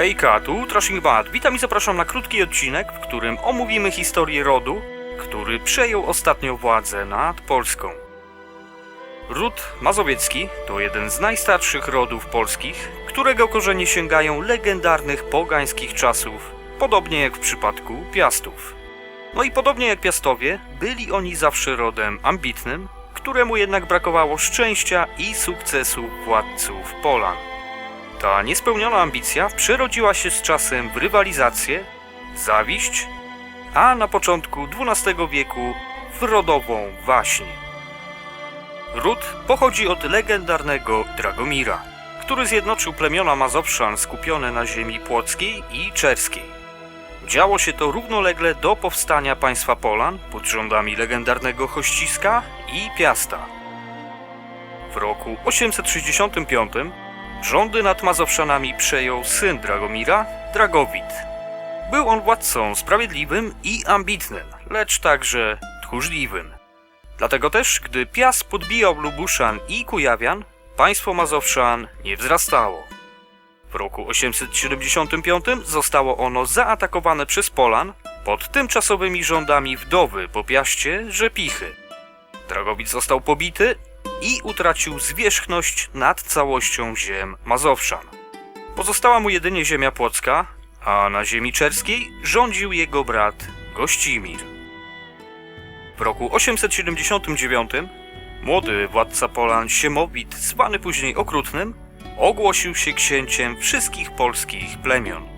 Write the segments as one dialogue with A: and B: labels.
A: Hejka, tu Trashing Bad. Witam i zapraszam na krótki odcinek, w którym omówimy historię rodu, który przejął ostatnio władzę nad Polską. Ród Mazowiecki to jeden z najstarszych rodów polskich, którego korzenie sięgają legendarnych pogańskich czasów, podobnie jak w przypadku Piastów. No i podobnie jak Piastowie, byli oni zawsze rodem ambitnym, któremu jednak brakowało szczęścia i sukcesu władców Polan. Ta niespełniona ambicja przerodziła się z czasem w rywalizację, zawiść, a na początku XII wieku w rodową waśń. Ród pochodzi od legendarnego Dragomira, który zjednoczył plemiona Mazowszan skupione na ziemi płockiej i czerskiej. Działo się to równolegle do powstania państwa Polan pod rządami legendarnego Hościska i Piasta. W roku 865 rządy nad Mazowszanami przejął syn Dragomira, Dragowit. Był on władcą sprawiedliwym i ambitnym, lecz także tchórzliwym. Dlatego też, gdy Piast podbijał Lubuszan i Kujawian, państwo Mazowszan nie wzrastało. W roku 875 zostało ono zaatakowane przez Polan pod tymczasowymi rządami wdowy po Piaście Rzepichy. Dragowit został pobity i utracił zwierzchność nad całością ziem Mazowszan. Pozostała mu jedynie ziemia płocka, a na ziemi czerskiej rządził jego brat Gościmir. W roku 879 młody władca Polan Siemowit, zwany później Okrutnym, ogłosił się księciem wszystkich polskich plemion.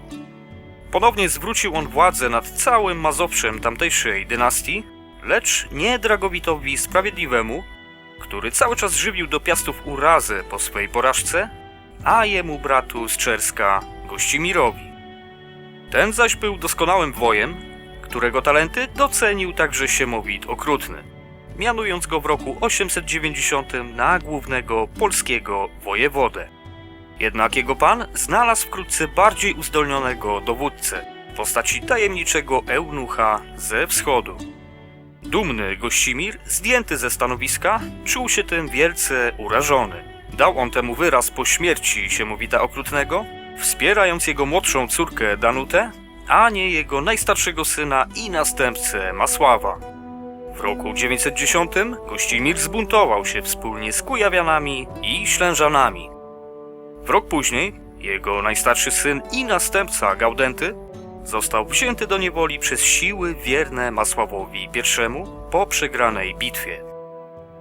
A: Ponownie zwrócił on władzę nad całym Mazowszem tamtejszej dynastii, lecz nie Dragowitowi Sprawiedliwemu, który cały czas żywił do piastów urazę po swej porażce, a jemu bratu z Czerska Gościmirowi. Ten zaś był doskonałym wojem, którego talenty docenił także Siemowit Okrutny, mianując go w roku 890 na głównego polskiego wojewodę. Jednak jego pan znalazł wkrótce bardziej uzdolnionego dowódcę w postaci tajemniczego eunucha ze wschodu. Dumny Gościmir, zdjęty ze stanowiska, czuł się tym wielce urażony. Dał on temu wyraz po śmierci Siemowita Okrutnego, wspierając jego młodszą córkę Danutę, a nie jego najstarszego syna i następcę Masława. W roku 910 Gościmir zbuntował się wspólnie z Kujawianami i Ślężanami. W rok później jego najstarszy syn i następca Gaudenty został wzięty do niewoli przez siły wierne Masławowi I po przegranej bitwie.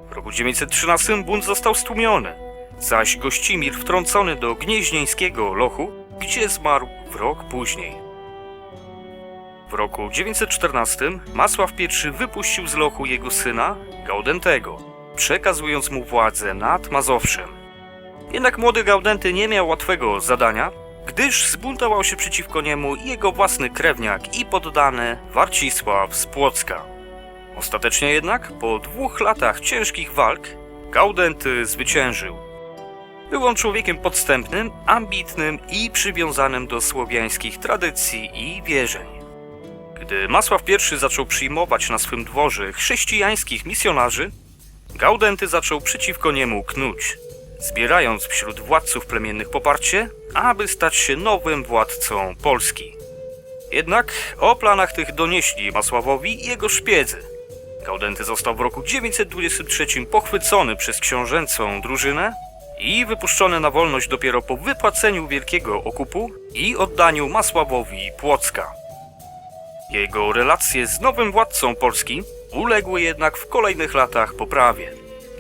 A: W roku 913 bunt został stłumiony, zaś Gościmir wtrącony do gnieźnieńskiego lochu, gdzie zmarł w rok później. W roku 914 Masław I wypuścił z lochu jego syna Gaudentego, przekazując mu władzę nad Mazowszem. Jednak młody Gaudenty nie miał łatwego zadania, gdyż zbuntował się przeciwko niemu jego własny krewniak i poddany Warcisław z Płocka. Ostatecznie jednak, po dwóch latach ciężkich walk, Gaudenty zwyciężył. Był on człowiekiem podstępnym, ambitnym i przywiązanym do słowiańskich tradycji i wierzeń. Gdy Masław I zaczął przyjmować na swym dworze chrześcijańskich misjonarzy, Gaudenty zaczął przeciwko niemu knuć, zbierając wśród władców plemiennych poparcie, aby stać się nowym władcą Polski. Jednak o planach tych donieśli Masławowi jego szpiedzy. Gaudenty został w roku 923 pochwycony przez książęcą drużynę i wypuszczony na wolność dopiero po wypłaceniu wielkiego okupu i oddaniu Masławowi Płocka. Jego relacje z nowym władcą Polski uległy jednak w kolejnych latach poprawie,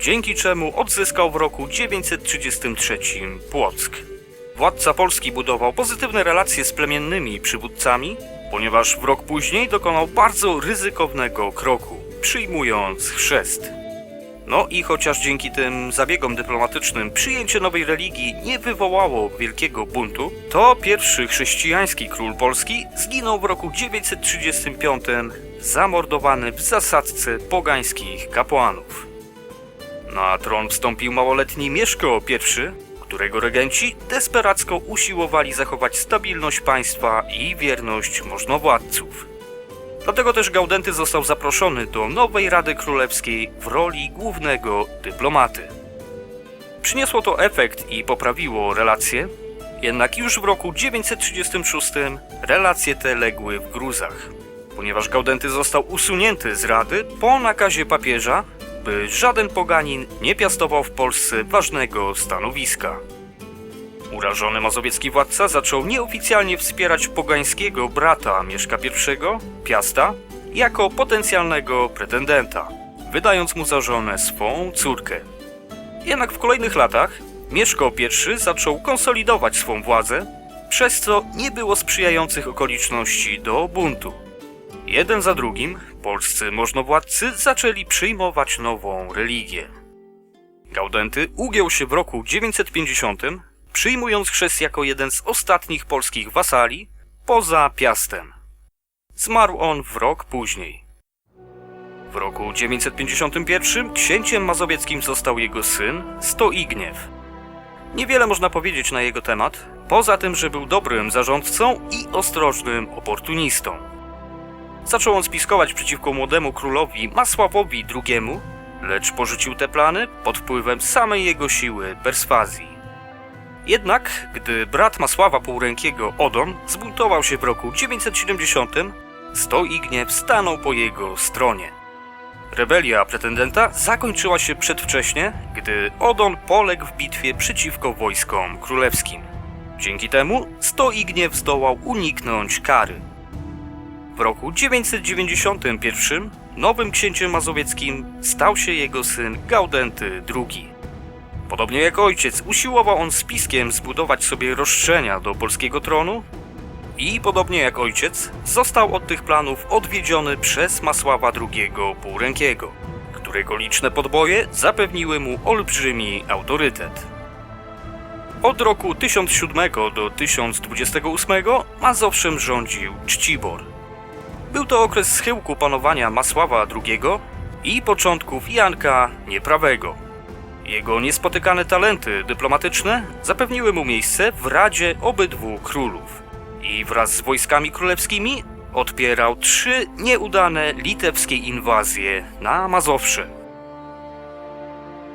A: dzięki czemu odzyskał w roku 933 Płock. Władca Polski budował pozytywne relacje z plemiennymi przywódcami, ponieważ w rok później dokonał bardzo ryzykownego kroku, przyjmując chrzest. No i chociaż dzięki tym zabiegom dyplomatycznym przyjęcie nowej religii nie wywołało wielkiego buntu, to pierwszy chrześcijański król Polski zginął w roku 935 zamordowany w zasadzce pogańskich kapłanów. Na tron wstąpił małoletni Mieszko I, którego regenci desperacko usiłowali zachować stabilność państwa i wierność możnowładców. Dlatego też Gaudenty został zaproszony do nowej Rady Królewskiej w roli głównego dyplomaty. Przyniosło to efekt i poprawiło relacje, Jednak już w roku 936 relacje te legły w gruzach, ponieważ Gaudenty został usunięty z rady po nakazie papieża, by żaden poganin nie piastował w Polsce ważnego stanowiska. Urażony mazowiecki władca zaczął nieoficjalnie wspierać pogańskiego brata Mieszka I, Piasta, jako potencjalnego pretendenta, wydając mu za żonę swą córkę. Jednak w kolejnych latach Mieszko I zaczął konsolidować swą władzę, przez co nie było sprzyjających okoliczności do buntu. Jeden za drugim polscy możnowładcy zaczęli przyjmować nową religię. Gaudenty ugiął się w roku 950, przyjmując chrzest jako jeden z ostatnich polskich wasali poza Piastem. Zmarł on w rok później. W roku 951 księciem mazowieckim został jego syn Stoigniew. Niewiele można powiedzieć na jego temat, poza tym, że był dobrym zarządcą i ostrożnym oportunistą. Zaczął on spiskować przeciwko młodemu królowi Masławowi II, lecz porzucił te plany pod wpływem samej jego siły perswazji. Jednak, gdy brat Masława Półrękiego Odon zbuntował się w roku 970, Stoigniew stanął po jego stronie. Rebelia pretendenta zakończyła się przedwcześnie, gdy Odon poległ w bitwie przeciwko wojskom królewskim. Dzięki temu Stoigniew zdołał uniknąć kary. W roku 991 nowym księciem mazowieckim stał się jego syn Gaudenty II. Podobnie jak ojciec, usiłował on spiskiem zbudować sobie roszczenia do polskiego tronu i podobnie jak ojciec, został od tych planów odwiedziony przez Masława II Półrękiego, którego liczne podboje zapewniły mu olbrzymi autorytet. Od roku 1007 do 1028 Mazowszem rządził Czcibor. Był to okres schyłku panowania Masława II i początków Janka Nieprawego. Jego niespotykane talenty dyplomatyczne zapewniły mu miejsce w Radzie obydwu królów i wraz z wojskami królewskimi odpierał trzy nieudane litewskie inwazje na Mazowsze.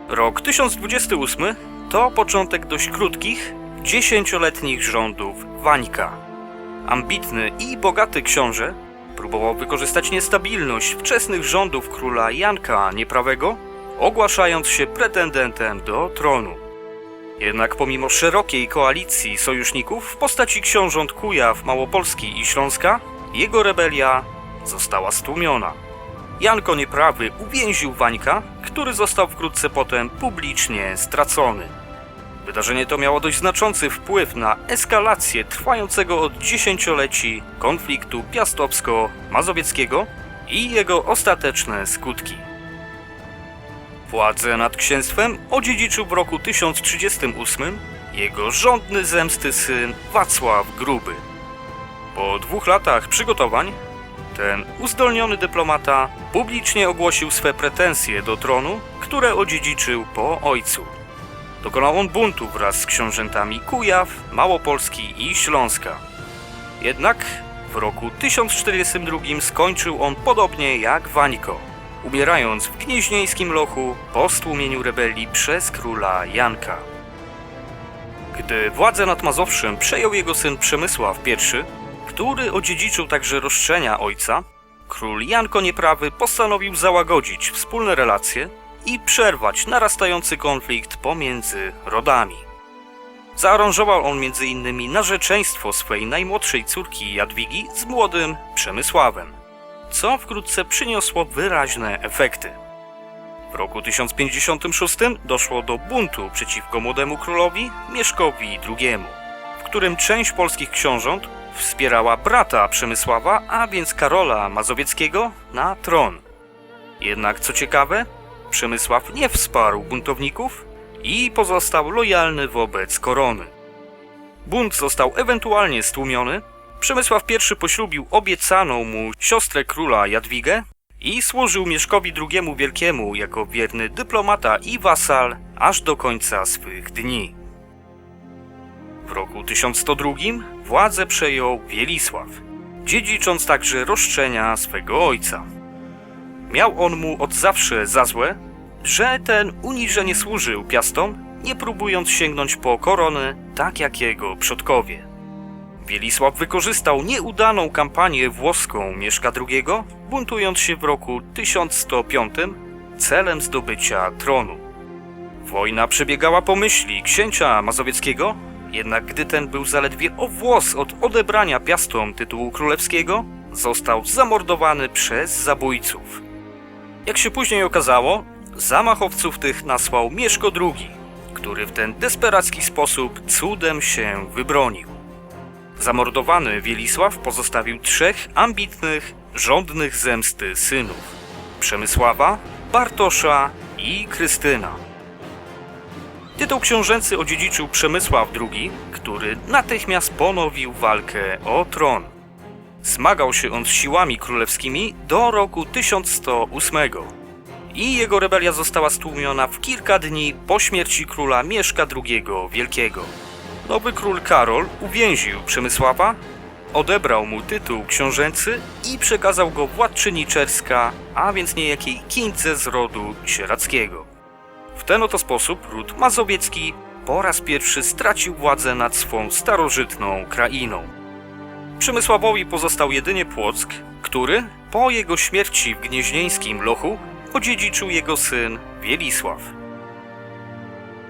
A: Rok 1028 to początek dość krótkich, dziesięcioletnich rządów Wańka. Ambitny i bogaty książę próbował wykorzystać niestabilność wczesnych rządów króla Janka Nieprawego, ogłaszając się pretendentem do tronu. Jednak pomimo szerokiej koalicji sojuszników w postaci książąt Kujaw, Małopolski i Śląska, jego rebelia została stłumiona. Janko Nieprawy uwięził Wańka, który został wkrótce potem publicznie stracony. Wydarzenie to miało dość znaczący wpływ na eskalację trwającego od dziesięcioleci konfliktu piastowsko-mazowieckiego i jego ostateczne skutki. Władzę nad księstwem odziedziczył w roku 1038 jego żądny zemsty syn Wacław Gruby. Po dwóch latach przygotowań ten uzdolniony dyplomata publicznie ogłosił swe pretensje do tronu, które odziedziczył po ojcu. Dokonał on buntu wraz z książętami Kujaw, Małopolski i Śląska. Jednak w roku 1042 skończył on podobnie jak Wańko, umierając w gnieźnieńskim lochu po stłumieniu rebelii przez króla Janka. Gdy władzę nad Mazowszem przejął jego syn Przemysław I, który odziedziczył także roszczenia ojca, król Janko Nieprawy postanowił załagodzić wspólne relacje i przerwać narastający konflikt pomiędzy rodami. Zaaranżował on m.in. narzeczeństwo swej najmłodszej córki Jadwigi z młodym Przemysławem, co wkrótce przyniosło wyraźne efekty. W roku 1056 doszło do buntu przeciwko młodemu królowi Mieszkowi II, w którym część polskich książąt wspierała brata Przemysława, a więc Karola Mazowieckiego, na tron. Jednak co ciekawe, Przemysław nie wsparł buntowników i pozostał lojalny wobec korony. Bunt został ewentualnie stłumiony. Przemysław I poślubił obiecaną mu siostrę króla Jadwigę i służył Mieszkowi II Wielkiemu jako wierny dyplomata i wasal aż do końca swych dni. W roku 1102 władzę przejął Wielisław, dziedzicząc także roszczenia swego ojca. Miał on mu od zawsze za złe, że ten uniżenie służył piastom, nie próbując sięgnąć po koronę, tak jak jego przodkowie. Wielisław wykorzystał nieudaną kampanię włoską Mieszka II, buntując się w roku 1105 celem zdobycia tronu. Wojna przebiegała po myśli księcia mazowieckiego, jednak gdy ten był zaledwie o włos od odebrania piastom tytułu królewskiego, został zamordowany przez zabójców. Jak się później okazało, zamachowców tych nasłał Mieszko II, który w ten desperacki sposób cudem się wybronił. Zamordowany Wielisław pozostawił trzech ambitnych, żądnych zemsty synów: Przemysława, Bartosza i Krystyna. Tytuł książęcy odziedziczył Przemysław II, który natychmiast ponowił walkę o tron. Zmagał się on z siłami królewskimi do roku 1108 i jego rebelia została stłumiona w kilka dni po śmierci króla Mieszka II Wielkiego. Nowy król Karol uwięził Przemysława, odebrał mu tytuł książęcy i przekazał go władczyni czerska, a więc niejakiej Kindze z rodu sierackiego. W ten oto sposób ród mazowiecki po raz pierwszy stracił władzę nad swą starożytną krainą. Przemysławowi pozostał jedynie Płock, który po jego śmierci w gnieźnieńskim lochu odziedziczył jego syn Wielisław.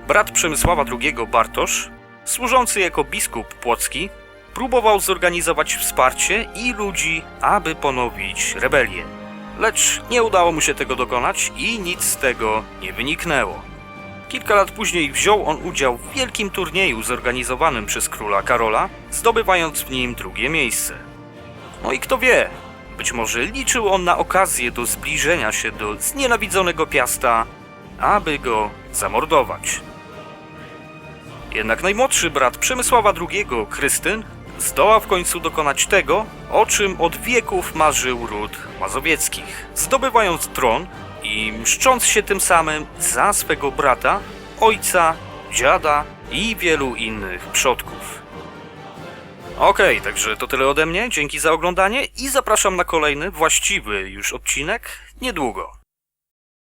A: Brat Przemysława II Bartosz, służący jako biskup płocki, próbował zorganizować wsparcie i ludzi, aby ponowić rebelię. Lecz nie udało mu się tego dokonać i nic z tego nie wyniknęło. Kilka lat później wziął on udział w wielkim turnieju zorganizowanym przez króla Karola, zdobywając w nim drugie miejsce. No i kto wie, być może liczył on na okazję do zbliżenia się do znienawidzonego Piasta, aby go zamordować. Jednak najmłodszy brat Przemysława II, Krystyn, zdoła w końcu dokonać tego, o czym od wieków marzył ród mazowieckich, zdobywając tron i mszcząc się tym samym za swego brata, ojca, dziada i wielu innych przodków. Okej, także to tyle ode mnie. Dzięki za oglądanie i zapraszam na kolejny, właściwy już odcinek niedługo.